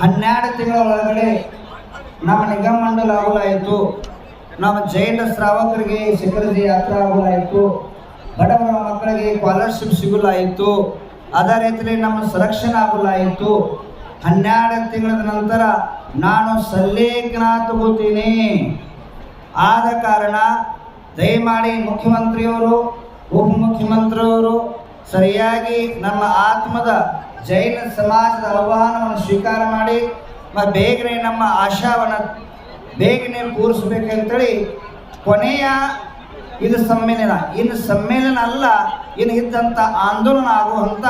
ಹನ್ನೆರಡು ತಿಂಗಳ ಒಳಗಡೆ ನಮ್ಮ ನಿಗಮ ಮಂಡಲ ಆಗುಲಾಯಿತು. ನಮ್ಮ ಜೈನ ಶ್ರಾವಕರಿಗೆ ಶಿಖರದಿ ಯಾತ್ರಾ ಆಗುಲಾಯಿತು. ಬಡವರ ಮಕ್ಕಳಿಗೆ ಸ್ಕಾಲರ್ಶಿಪ್ ಸಿಗಲಾಯಿತು. ಅದೇ ರೀತಿಯಲ್ಲಿ ನಮ್ಮ ಸಂರಕ್ಷಣೆ ಆಗಲಾಯಿತು. ಹನ್ನೆರಡು ತಿಂಗಳ ನಂತರ ನಾನು ಸಲ್ಲೇಖನ ತಗೋತೀನಿ ಆದ ಕಾರಣ ದಯಮಾಡಿ ಮುಖ್ಯಮಂತ್ರಿಯವರು, ಉಪಮುಖ್ಯಮಂತ್ರಿಯವರು ಸರಿಯಾಗಿ ನಮ್ಮ ಆತ್ಮದ ಜೈನ ಸಮಾಜದ ಆಹ್ವಾನವನ್ನು ಸ್ವೀಕಾರ ಮಾಡಿ ಮತ್ತು ಬೇಗನೆ ನಮ್ಮ ಆಶಾವನ್ನು ಬೇಗನೆ ಪೂರಿಸ್ಬೇಕಂತೇಳಿ ಕೊನೆಯ ಇದು ಸಮ್ಮೇಳನ. ಇನ್ನು ಸಮ್ಮೇಳನ ಅಲ್ಲ ಇನ್ನು ಇದ್ದಂಥ ಆಂದೋಲನ ಆಗುವಂಥ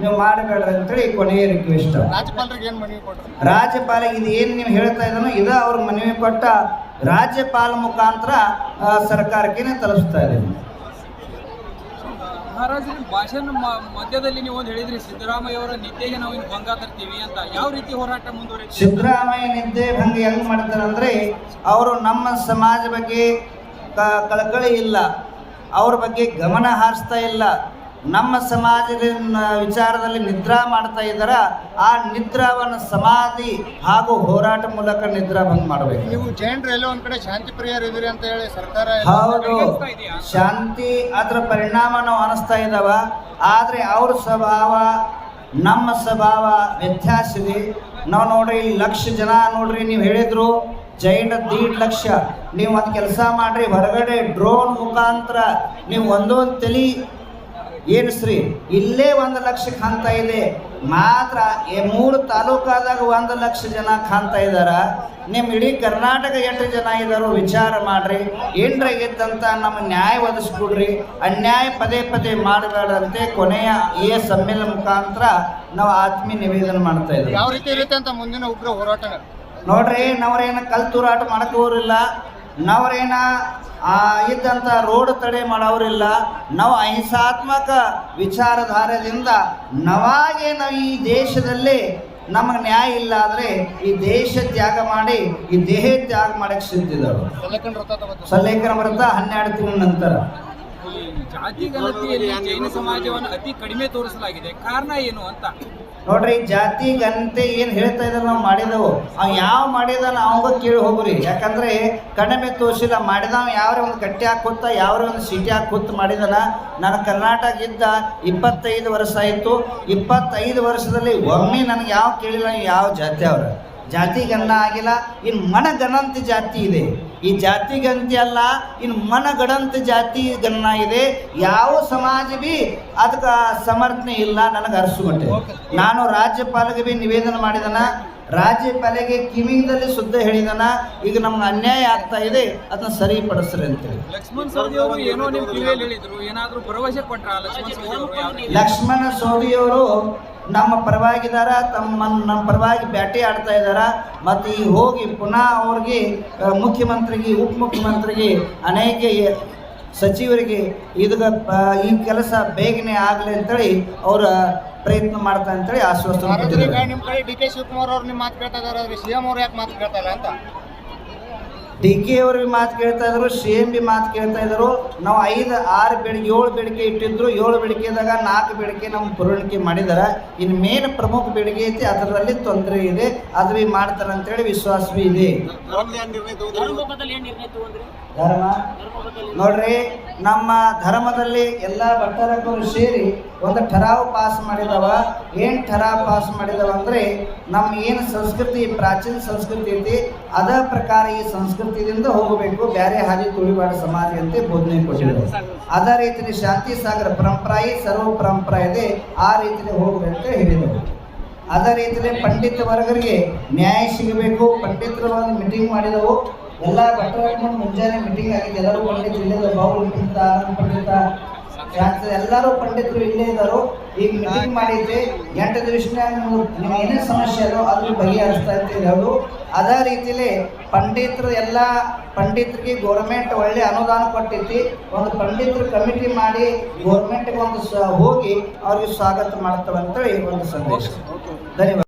ನೀವು ಮಾಡಬೇಡ್ರಿ ಅಂತೇಳಿ ಕೊನೆಯ ರಿಕ್ವೆಸ್ಟ್ ರಾಜ್ಯಪಾಲ ಇದು ಏನು ನೀವು ಹೇಳ್ತಾ ಇದ್ದಾನೋ ಇದು ಅವ್ರ ಮನವಿ ಕೊಟ್ಟ ರಾಜ್ಯಪಾಲ ಮುಖಾಂತರ ಸರ್ಕಾರಕ್ಕೆ ತಲುಪಿಸ್ತಾ ಇದ್ದೀನಿ. ಮಹಾರಾಜ್ ಭಾಷಣ ಮಧ್ಯದಲ್ಲಿ ನೀವು ಒಂದು ಹೇಳಿದ್ರಿ ಸಿದ್ದರಾಮಯ್ಯ ಅವರ ನಿದ್ದೆಗೆ ನಾವು ಇನ್ನು ಭಂಗ ತರ್ತೀವಿ ಅಂತ. ಯಾವ ರೀತಿ ಹೋರಾಟ ಮುಂದುವರಿತೀವಿ ಸಿದ್ದರಾಮಯ್ಯ ನಿದ್ದೆ ಭಂಗ ಹೆಂಗ್ ಮಾಡ್ತಾರೆ ಅಂದ್ರೆ ಅವರು ನಮ್ಮ ಸಮಾಜ ಬಗ್ಗೆ ಕಳಕಳಿ ಇಲ್ಲ. ಅವ್ರ ಬಗ್ಗೆ ಗಮನ ಹಾರಿಸ್ತಾ ಇಲ್ಲ. ನಮ್ಮ ಸಮಾಜದ ವಿಚಾರದಲ್ಲಿ ನಿದ್ರಾ ಮಾಡ್ತಾ ಇದ್ದಾರ? ಆ ನಿದ್ರಾವನ್ನು ಸಮಾಧಿ ಹಾಗೂ ಹೋರಾಟ ಮೂಲಕ ನಿದ್ರಾ ಭಂಗ ಮಾಡಬೇಕು. ನೀವು ಜೈನರು ಎಲ್ಲೋ ಒಂದ್ ಕಡೆ ಶಾಂತಿ ಪ್ರಿಯರು ಇದ್ರಿ ಅಂತ ಹೇಳಿ ಸರ್ಕಾರ ಹೌದು. ಶಾಂತಿ ಅದರ ಪರಿಣಾಮ ನಾವು ಅನಿಸ್ತಾ ಇದ್ದಾವ ಆದರೆ ಅವ್ರ ಸ್ವಭಾವ ನಮ್ಮ ಸ್ವಭಾವ ವ್ಯತ್ಯಾಸ ಇದೆ ನಾವು ನೋಡ್ರಿ ಇಲ್ಲಿ ಲಕ್ಷ ಜನ ನೋಡ್ರಿ ನೀವು ಹೇಳಿದ್ರು ಜೈನ ದೀಡ್ ಲಕ್ಷ. ನೀವು ಒಂದು ಕೆಲಸ ಮಾಡ್ರಿ ಹೊರಗಡೆ ಡ್ರೋನ್ ಮುಖಾಂತರ ನೀವು ಒಂದೊಂದು ತಲಿ ಏನ್ಸ್ರಿ ಇಲ್ಲೇ ಒಂದು ಲಕ್ಷ ಕಾಣ್ತಾ ಇದೆ. ಮಾತ್ರ ಈ ಮೂರು ತಾಲೂಕಾದಾಗ ಒಂದು ಲಕ್ಷ ಜನ ಕಾಣ್ತಾ ಇದ್ದಾರ? ನಿಮ್ಮ ಇಡೀ ಕರ್ನಾಟಕ ಎಷ್ಟು ಜನ ಇದ್ದಾರೋ ವಿಚಾರ ಮಾಡ್ರಿ. ಏನ್ರಾಗಿದ್ದಂತ ನಮ್ಮ ನ್ಯಾಯ ಒದಗಿಸ್ಕೊಡ್ರಿ. ಅನ್ಯಾಯ ಪದೇ ಪದೇ ಮಾಡಬೇಡಂತೆ ಕೊನೆಯ ಈ ಸಮ್ಮೇಳನ ಮುಖಾಂತರ ನಾವು ಆತ್ಮೀಯ ನಿವೇದನೆ ಮಾಡ್ತಾ ಇದ್ದೀವಿ. ಯಾವ ರೀತಿ ಇರುತ್ತೆ ಅಂತ ಮುಂದಿನ ಉಗ್ರ ಹೋರಾಟ ನೋಡ್ರಿ ನಾವ್ರೇನ ಕಲ್ತೂರಾಟ ಮಾಡಕೋರಿಲ್ಲ ಹೋಗ್ರಿಲ್ಲ. ನಾವ್ರೇನ ಆ ಇದ್ದಂಥ ರೋಡ್ ತಡೆ ಮಾಡೋರಿಲ್ಲ ನಾವು ಅಹಿಂಸಾತ್ಮಕ ವಿಚಾರಧಾರೆಯಿಂದ ನಾವಾಗೆ ನಾವು ಈ ದೇಶದಲ್ಲಿ ನಮಗೆ ನ್ಯಾಯ ಇಲ್ಲ ಆದರೆ ಈ ದೇಶ ತ್ಯಾಗ ಮಾಡಿ ಈ ದೇಹ ತ್ಯಾಗ ಮಾಡಕ್ಕೆ ಸಿದ್ಧಿದವರು. ಸಲ್ಲೇಖನ ವ್ರತ ಹನ್ನೆರಡು ತಿಂಗಳ ನಂತರ. ಜಾತಿ ಗಣತಿಯಲ್ಲಿ ಜೈನ ಸಮಾಜವನ್ನು ಅತಿ ಕಡಿಮೆ ತೋರಿಸಲಾಗಿದೆ. ಕಾರಣ ಏನು ಅಂತ? ನೋಡ್ರಿ, ಜಾತಿ ಗಣತಿ ಏನು ಹೇಳ್ತಾ ಇದ್ದಾರೆ ನಾವು ಮಾಡಿದವು. ಅವ್ ಯಾವ ಮಾಡಿದಾನ ಅವಂಗ ಕೇಳಿ ಹೋಗ್ರಿ. ಯಾಕಂದ್ರೆ ಕಡಿಮೆ ತೋರಿಸಿಲ್ಲ ಮಾಡಿದವ ಯಾವ್ರೆ ಒಂದು ಕಟ್ಟಿ ಹಾಕಿ ಕೂತ ಒಂದು ಸಿಟಿ ಹಾಕಿ ಕೂತ್ ಮಾಡಿದಾನ. ನಾನು ಕರ್ನಾಟಕ ಇದ್ದ ಇಪ್ಪತ್ತೈದು ವರ್ಷ ಆಯಿತು. ಇಪ್ಪತ್ತೈದು ವರ್ಷದಲ್ಲಿ ಒಮ್ಮೆ ನನಗೆ ಯಾವ ಕೇಳಿಲ್ಲ ಯಾವ ಜಾತಿ ಅವ್ರ? ಜಾತಿ ಗಣನ ಆಗಿಲ್ಲ ಇನ್ನು ಮನಗಣಂತ ಜಾತಿ ಇದೆ. ಈ ಜಾತಿ ಗಣತಿ ಅಲ್ಲ ಇನ್ನು ಮನಗಡಂತ ಜಾತಿ ಗನ್ನ ಇದೆ. ಯಾವ ಸಮಾಜ ಬಿ ಅದಕ್ಕೆ ಸಮರ್ಥನೆ ಇಲ್ಲ ನನಗೆ ಅರಸುಗಟ್ಟೆ. ನಾನು ರಾಜ್ಯಪಾಲಗೆ ಬಿ ನಿವೇದನೆ ಮಾಡಿದನ ರಾಜ್ಯಪಾಲಿಗೆ ಕಿವಿಂಗ್ದಲ್ಲಿ ಸುದ್ದಿ ಹೇಳಿದನ ಈಗ ನಮ್ಗೆ ಅನ್ಯಾಯ ಆಗ್ತಾ ಇದೆ ಅದನ್ನ ಸರಿಪಡಿಸ್ರಿ ಅಂತೇಳಿ. ಲಕ್ಷ್ಮಣ್ ಸವದಿ ಏನೋ ನಿಮ್ ಕಿವಿಯಲ್ಲಿ ಹೇಳಿದ್ರು ಏನಾದ್ರೂ ಭರವಸೆ ಕೊಟ್ರ ಲಕ್ಷ್ಮಣ್ ಸೋದಿಯವರು ನಮ್ಮ ಪರವಾಗಿದಾರ ತಮ್ಮ ನಮ್ಮ ಪರವಾಗಿ ಬ್ಯಾಟಿ ಆಡ್ತಾ ಇದ್ದಾರ ಮತ್ತು ಈ ಹೋಗಿ ಪುನಃ ಅವ್ರಿಗೆ ಉಪ ಮುಖ್ಯಮಂತ್ರಿಗೆ ಉಪಮುಖ್ಯಮಂತ್ರಿಗೆ ಅನೇಕ ಸಚಿವರಿಗೆ ಇದಕ್ಕೆ ಈ ಕೆಲಸ ಬೇಗನೆ ಆಗಲಿ ಅಂತೇಳಿ ಅವರ ಪ್ರಯತ್ನ ಮಾಡ್ತಾ ಅಂತೇಳಿ ಆಶ್ವಾಸನೆ ನಿಮ್ಮ ಕಡೆ ಡಿ ಕೆ ಶಿವಕುಮಾರ್ ಅವ್ರು ನಿಮ್ಮ ಮಾತು ಕೇಳ್ತಾ ಇದಾರೆ ಸಿಎಂ ಅವ್ರು ಯಾಕೆ ಮಾತು ಕೇಳ್ತಾ ಇಲ್ಲ ಅಂತ? ಡಿ ಕೆ ಅವ್ರ ಬಿ ಮಾತು ಕೇಳ್ತಾ ಇದ್ರು ಸಿ ಎಂ ಬಿ ಮಾತು ಕೇಳ್ತಾ ಇದ್ರು. ನಾವು ಐದು ಆರು ಬೆಳಿಗ್ಗೆ ಏಳು ಬೇಡಿಕೆ ಇಟ್ಟಿದ್ರು. ಏಳು ಬೇಡಿಕೆದಾಗ ನಾಲ್ಕು ಬೇಡಿಕೆ ನಮ್ಮ ಪೂರೈಕೆ ಮಾಡಿದಾರೆ. ಇನ್ನು ಮೇನ್ ಪ್ರಮುಖ ಬೇಡಿಕೆ ಐತಿ ಅದರಲ್ಲಿ ತೊಂದರೆ ಇದೆ. ಅದು ಬಿ ಮಾಡ್ತಾರೆ ಅಂತೇಳಿ ವಿಶ್ವಾಸ ಬಿ ಇದೆ. ಧರ್ಮ ನೋಡ್ರಿ ನಮ್ಮ ಧರ್ಮದಲ್ಲಿ ಎಲ್ಲ ಭಟ್ಟರಕ್ಕರು ಸೇರಿ ಒಂದು ಠರಾವ್ ಪಾಸ್ ಮಾಡಿದವ, ಏನು ಠರಾವ್ ಪಾಸ್ ಮಾಡಿದವ ಅಂದರೆ ನಮ್ಮ ಏನು ಸಂಸ್ಕೃತಿ, ಪ್ರಾಚೀನ ಸಂಸ್ಕೃತಿ ಐತಿ, ಅದ ಪ್ರಕಾರ ಈ ಸಂಸ್ಕೃತಿಯಿಂದ ಹೋಗಬೇಕು ಬೇರೆ ಹಾದಿ ತುಳಿಬಾಡ ಸಮಾಜ ಅಂತ ಬೋಧನೆ ಕೊಟ್ಟಿದ್ರು. ಅದೇ ರೀತಿಯಲ್ಲಿ ಶಾಂತಿ ಸಾಗರ ಪರಂಪರಾಯಿ ಸರ್ವ ಪರಂಪರಾ ಇದೆ ಆ ರೀತಿಯಲ್ಲಿ ಹೋಗಬೇಕು ಹೇಳಿದರು. ಅದೇ ರೀತಿಯಲ್ಲಿ ಪಂಡಿತ ವರ್ಗರಿಗೆ ನ್ಯಾಯ ಸಿಗಬೇಕು, ಪಂಡಿತರ ಮೀಟಿಂಗ್ ಮಾಡಿದವು ಎಲ್ಲ ಭಟ್ಟರ ಮುಂಜಾನೆ ಮೀಟಿಂಗ್ ಆಗಿದ್ದು ಎಲ್ಲರೂ ಪಂಡಿತರು ಇಲ್ಲೇ ಇದ್ದಾರೆ. ಆನಂದ್ ಪಂಡಿತ ಎಲ್ಲರೂ ಪಂಡಿತರು ಇಲ್ಲೇ ಇದ್ದರು. ಈಗ ಮೀಟಿಂಗ್ ಮಾಡಿದ್ವಿ ಎಂಟು ದಿವಸನಾಗ ಏನೇನು ಸಮಸ್ಯೆ ಅದೋ ಅದ್ರ ಬಗೆಹರಿಸ್ತಾ ಇರ್ತೀವಿ ಹೇಳೋದು. ಅದೇ ರೀತಿಲಿ ಪಂಡಿತರ ಎಲ್ಲ, ಪಂಡಿತರಿಗೆ ಗೌರ್ಮೆಂಟ್ ಒಳ್ಳೆ ಅನುದಾನ ಕೊಟ್ಟಿತ್ತು. ಒಂದು ಪಂಡಿತರು ಕಮಿಟಿ ಮಾಡಿ ಗೌರ್ಮೆಂಟ್ಗೆ ಒಂದು ಹೋಗಿ ಅವ್ರಿಗೆ ಸ್ವಾಗತ ಮಾಡ್ತೇವೆ ಈ ಒಂದು ಸಂದೇಶ. ಧನ್ಯವಾದ.